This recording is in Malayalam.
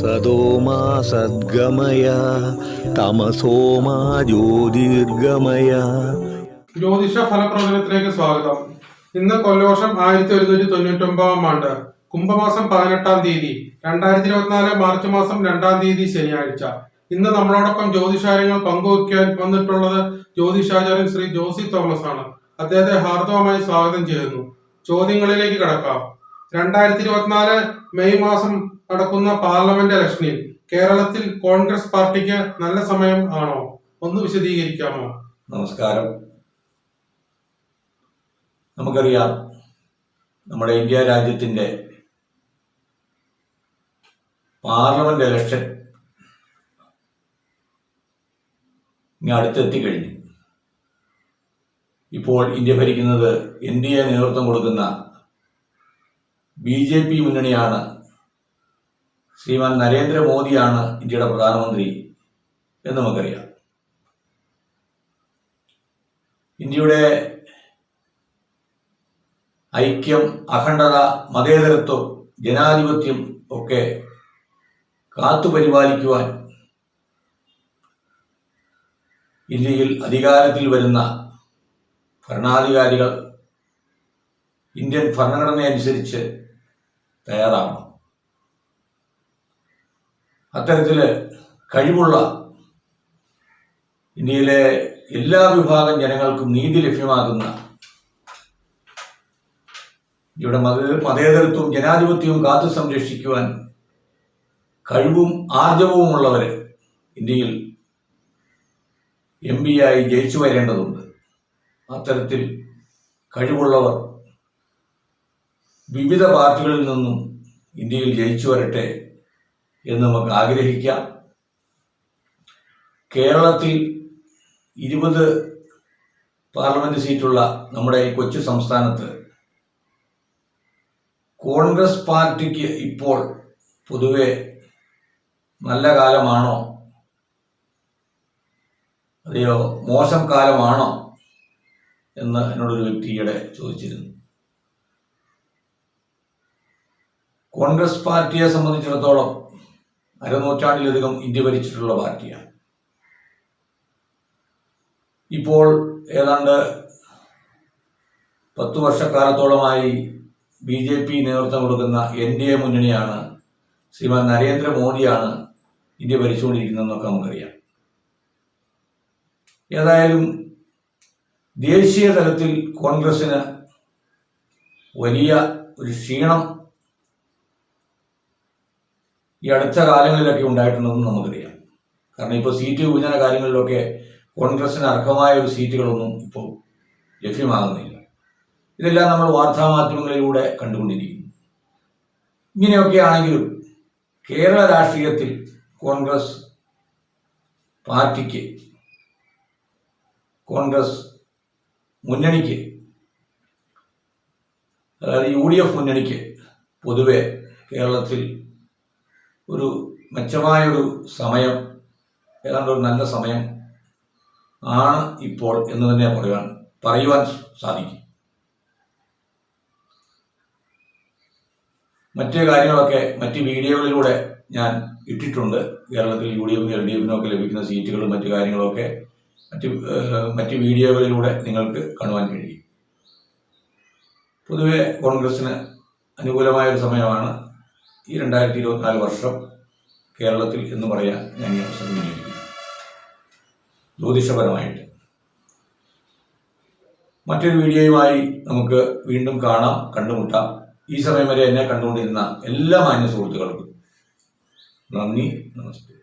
സത്യോമാ സദ്ഗമയ തമസോമാ ജ്യോതിർഗമയ. ജ്യോതിഷ ഫലപ്രവചനത്തിലേക്ക് സ്വാഗതം. ഇന്ന് കൊല്ലവർഷം ആയിരത്തി ഒരുന്നൂറ്റി തൊണ്ണൂറ്റി ഒമ്പതാം ആണ്ട് കുംഭമാസം പതിനെട്ടാം തീയതി രണ്ടായിരത്തി ഇരുപത്തിനാല് മാർച്ച് മാസം രണ്ടാം തീയതി ശനിയാഴ്ച. ഇന്ന് നമ്മളോടൊപ്പം ജ്യോതിഷാര്യങ്ങൾ പങ്കുവയ്ക്കാൻ വന്നിട്ടുള്ളത് ജ്യോതിഷാചാര്യൻ ശ്രീ ജോസി തോമസ് ആണ് അദ്ദേഹത്തെ ഹാർദവമായി സ്വാഗതം ചെയ്യുന്നു. ചോദ്യങ്ങളിലേക്ക് കടക്കാം. രണ്ടായിരത്തി ഇരുപത്തിനാല് മെയ് മാസം നടക്കുന്ന പാർലമെന്റ് ഇലക്ഷനിൽ കേരളത്തിൽ കോൺഗ്രസ് പാർട്ടിക്ക് നല്ല സമയം ആണോ? ഒന്ന് വിശദീകരിക്കാമോ? നമസ്കാരം. നമുക്കറിയാം നമ്മുടെ ഇന്ത്യ രാജ്യത്തിന്റെ പാർലമെന്റ് ഇലക്ഷൻ ഇനി അടുത്തെത്തിക്കഴിഞ്ഞു. ഇപ്പോൾ ഇന്ത്യ ഭരിക്കുന്നത് എൻ ഡി എ നേതൃത്വം കൊടുക്കുന്ന ബി ജെ പി മുന്നണിയാണ്. ശ്രീമാൻ നരേന്ദ്രമോദിയാണ് ഇന്ത്യയുടെ പ്രധാനമന്ത്രി എന്ന് നമുക്കറിയാം. ഇന്ത്യയുടെ ഐക്യം അഖണ്ഡത മതേതരത്വം ജനാധിപത്യം ഒക്കെ കാത്തുപരിപാലിക്കുവാൻ ഇന്ത്യയിൽ അധികാരത്തിൽ വരുന്ന ഭരണാധികാരികൾ ഇന്ത്യൻ ഭരണഘടനയനുസരിച്ച് തയ്യാറാവണം അത്തരത്തിൽ കഴിവുള്ള ഇന്ത്യയിലെ എല്ലാ വിഭാഗം ജനങ്ങൾക്കും നീതി ലഭ്യമാകുന്ന ഇവിടെ മത മതേതരത്വവും ജനാധിപത്യവും കാത്തു സംരക്ഷിക്കുവാൻ കഴിവും ആർജവവുമുള്ളവർ ഇന്ത്യയിൽ എം ആയി ജയിച്ചു വരേണ്ടതുണ്ട്. അത്തരത്തിൽ കഴിവുള്ളവർ വിവിധ പാർട്ടികളിൽ നിന്നും ഇന്ത്യയിൽ ജയിച്ചു വരട്ടെ എന്ന് നമുക്ക് ആഗ്രഹിക്കാം. കേരളത്തിൽ ഇരുപത് പാർലമെന്റ് സീറ്റുള്ള നമ്മുടെ ഈ കൊച്ചു സംസ്ഥാനത്ത് കോൺഗ്രസ് പാർട്ടിക്ക് ഇപ്പോൾ പൊതുവെ നല്ല കാലമാണോ? അതെയോ മോശം കാലമാണോ? എന്ന് എന്നോടൊരു വ്യക്തിയുടെ ചോദിച്ചിരുന്നു. കോൺഗ്രസ് പാർട്ടിയെ സംബന്ധിച്ചിടത്തോളം അരനൂറ്റാണ്ടിലധികം ഇന്ത്യ ഭരിച്ചിട്ടുള്ള പാർട്ടിയാണ്. ഇപ്പോൾ ഏതാണ്ട് പത്തു വർഷക്കാലത്തോളമായി ബി ജെ പി നേതൃത്വം കൊടുക്കുന്ന എൻ ഡി എ മുന്നണിയാണ് ശ്രീമാൻ നരേന്ദ്രമോദിയാണ് ഇന്ത്യ ഭരിച്ചുകൊണ്ടിരിക്കുന്നതെന്നൊക്കെ നമുക്കറിയാം. ഏതായാലും ദേശീയ തലത്തിൽ കോൺഗ്രസിന് വലിയ ഒരു ക്ഷീണം ഈ അടുത്ത കാലങ്ങളിലൊക്കെ ഉണ്ടായിട്ടുണ്ടെന്ന് നമുക്കറിയാം. കാരണം ഇപ്പോൾ സീറ്റ് വിഭജന കാര്യങ്ങളിലൊക്കെ കോൺഗ്രസിന് അർഹമായ ഒരു സീറ്റുകളൊന്നും ഇപ്പോൾ ലഭ്യമാകുന്നില്ല. ഇതെല്ലാം നമ്മൾ വാർത്താമാധ്യമങ്ങളിലൂടെ കണ്ടുകൊണ്ടിരിക്കുന്നു. ഇങ്ങനെയൊക്കെ ആണെങ്കിലും കേരള രാഷ്ട്രീയത്തിൽ കോൺഗ്രസ് പാർട്ടിക്ക് കോൺഗ്രസ് മുന്നണിക്ക് അതായത് യു ഡി എഫ് മുന്നണിക്ക് പൊതുവെ കേരളത്തിൽ ഒരു മെച്ചമായൊരു സമയം ഏതാണ്ട് ഒരു നല്ല സമയം ആണ് ഇപ്പോൾ എന്ന് തന്നെ പറയുവാൻ പറയുവാൻ സാധിക്കും. മറ്റ് കാര്യങ്ങളൊക്കെ മറ്റ് വീഡിയോകളിലൂടെ ഞാൻ ഇട്ടിട്ടുണ്ട്. കേരളത്തിൽ യു ഡി എഫിനും എൽ ഡി എഫിനും ഒക്കെ ലഭിക്കുന്ന സീറ്റുകളും മറ്റു കാര്യങ്ങളൊക്കെ മറ്റ് മറ്റ് വീഡിയോകളിലൂടെ നിങ്ങൾക്ക് കാണുവാൻ കഴിയും. പൊതുവെ കോൺഗ്രസിന് അനുകൂലമായ ഒരു സമയമാണ്. ഈ രണ്ടായിരത്തി ഇരുപത്തിനാല് വർഷം കേരളത്തിൽ എന്ന് പറയാൻ ഞാൻ ഈ അവസരം വിനിയോഗിക്കുന്നു ജ്യോതിഷപരമായിട്ട്. മറ്റൊരു വീഡിയോയുമായി നമുക്ക് വീണ്ടും കാണാം കണ്ടുമുട്ടാം. ഈ സമയം വരെ എന്നെ കണ്ടുകൊണ്ടിരുന്ന എല്ലാ മാന്യ സുഹൃത്തുക്കൾക്കും നന്ദി നമസ്തേ.